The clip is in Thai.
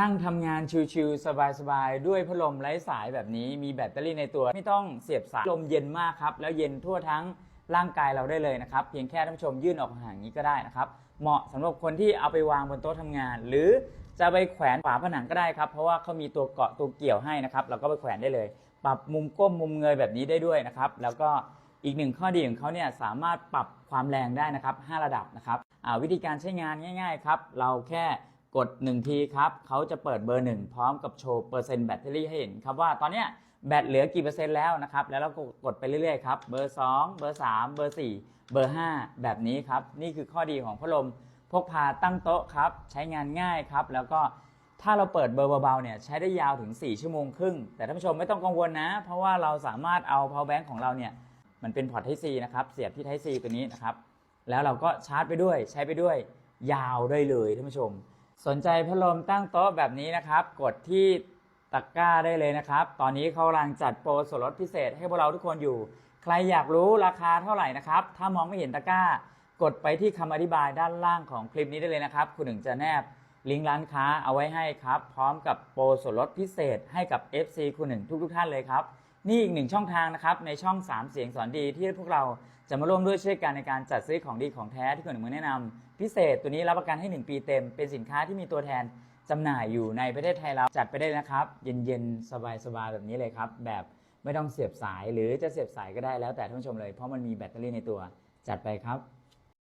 นั่งทำงานชิวๆสบายๆ ด้วยพัดลมไร้สายแบบนี้มีแบตเตอรี่ในตัว ไม่ต้องเสียบสายลมเย็นมากครับ แล้วเย็นทั่วทั้งร่างกายเราได้เลยนะครับ เพียงแค่ท่านผู้ชมยื่นออกห่างอย่างนี้ก็ได้นะครับ เหมาะสำหรับคนที่เอาไปวางบนโต๊ะทำงาน หรือจะไปแขวนฝาผนังก็ได้ครับ เพราะว่าเขามีตัวเกาะตัวเกี่ยวให้นะครับ เราก็ไปแขวนได้เลย ปรับมุมก้มมุมเงยแบบนี้ได้ด้วยนะครับ แล้วก็อีกหนึ่งข้อดีของเขาเนี่ยสามารถปรับความแรงได้นะครับ 5 ระดับนะครับวิธีการใช้งานง่าย ๆ ครับ เราแค่ กด 1 ทีครับเขาจะเปิดเบอร์ 1 พร้อมกับโชว์เปอร์เซ็นต์แบตเตอรี่ให้เห็นครับว่าตอนเนี้ยแบตเหลือกี่เปอร์เซ็นต์แล้วนะครับ แล้วเราก็กดไปเรื่อยๆครับ เบอร์ 2 เบอร์ 3 เบอร์ 4 เบอร์ 5 แบบนี้ครับ นี่คือข้อดีของพัดลมพกพาตั้งโต๊ะครับ ใช้งานง่ายครับ แล้วก็ถ้าเราเปิดเบอร์เบาๆเนี่ยใช้ได้ยาวถึง 4 ชั่วโมงครึ่ง แต่ท่านผู้ชมไม่ต้องกังวลนะ เพราะว่าเราสามารถเอา power bank ของเราเนี่ยมันเป็นพอร์ต Type C นะครับ เสียบที่ Type C ตัวนี้นะครับ แล้วเราก็ชาร์จไปด้วยใช้ไปด้วยยาวได้เลยท่านผู้ชม สนใจพัดลมตั้งโต๊ะแบบนี้นะครับ กดที่ตะกร้าได้เลยนะครับ ตอนนี้เขากำลังจัดโปรส่วนลดพิเศษให้พวกเราทุกคนอยู่ ใครอยากรู้ราคาเท่าไหร่นะครับ ถ้ามองไม่เห็นตะกร้า กดไปที่คำอธิบายด้านล่างของคลิปนี้ได้เลยนะครับ คุณหนึ่งจะแนบลิงก์ร้านค้าเอาไว้ให้ครับ พร้อมกับโปรส่วนลดพิเศษให้กับ FC คุณหนึ่งทุกๆท่านเลยครับ นี่อีกหนึ่งช่องทางนะครับในช่อง 3 เสียงสอนดีที่พวกเราจะมาร่วมด้วยช่วยกันในการจัดซื้อของดีของแท้ที่คุณหนึ่งมือแนะนำพิเศษตัวนี้รับประกันให้ 1 ปีเต็ม เป็นสินค้าที่มีตัวแทนจำหน่ายอยู่ในประเทศไทยเราจัดไปได้นะครับ เย็นๆ สบายๆ แบบนี้เลยครับ แบบไม่ต้องเสียบสายหรือจะเสียบสายก็ได้แล้วแต่ท่านผู้ชมเลยเพราะมันมีแบตเตอรี่ในตัวจัดไปครับ